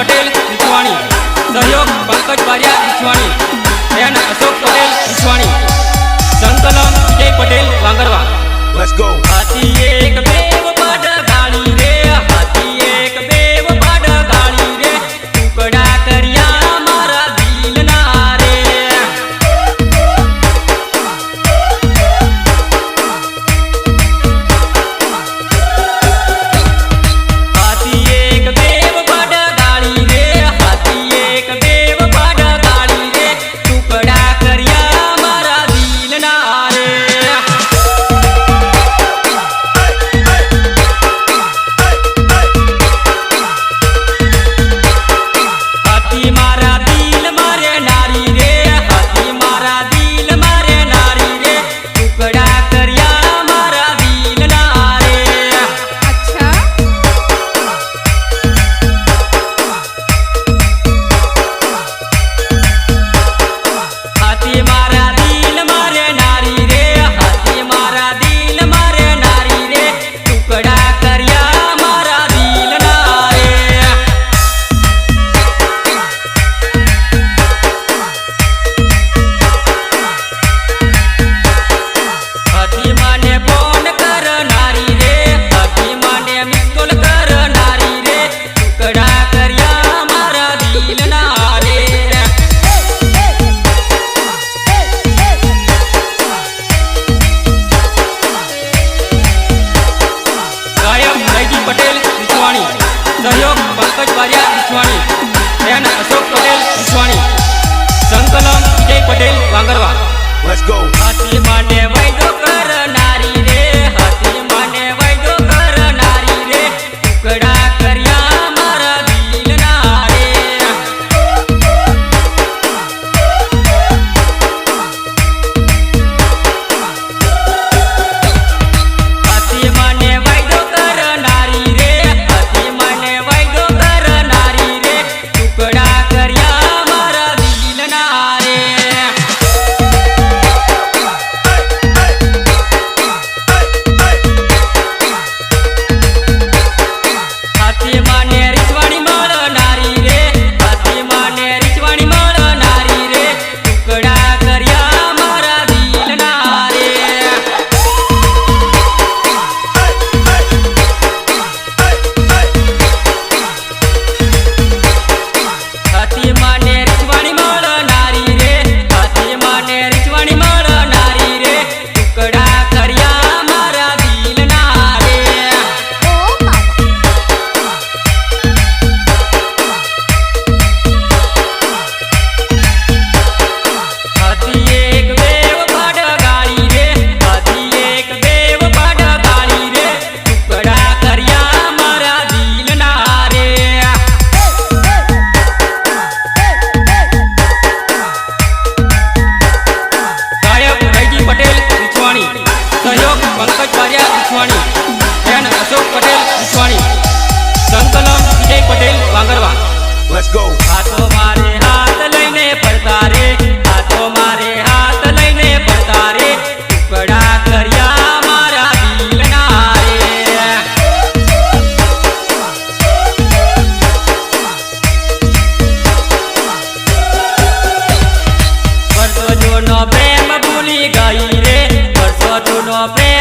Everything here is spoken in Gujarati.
પટેલ વિસવાણી સહયોગ પંકજ બારિયા વિસવાણી એન અશોક પટેલ વિસવાણી સંકલન વિજય પટેલ, વાંગરવા. લેટ્સ ગો વિશ્વાણી બેન અશોક પટેલ વિશ્વાણી સંકલન વિજય પટેલ વાંગરવા. લેટ્સ ગો આટલી માટે વિસવાણી એન અશોક પટેલ વિસવાણી સંકલન વિજય પટેલ વાંગરવા લેટ્સ ગો હાથો મારે હાથ લઈને પડતા હાથો મારે હાથ લઈને પડતા પડા કર્યા પ્રેમ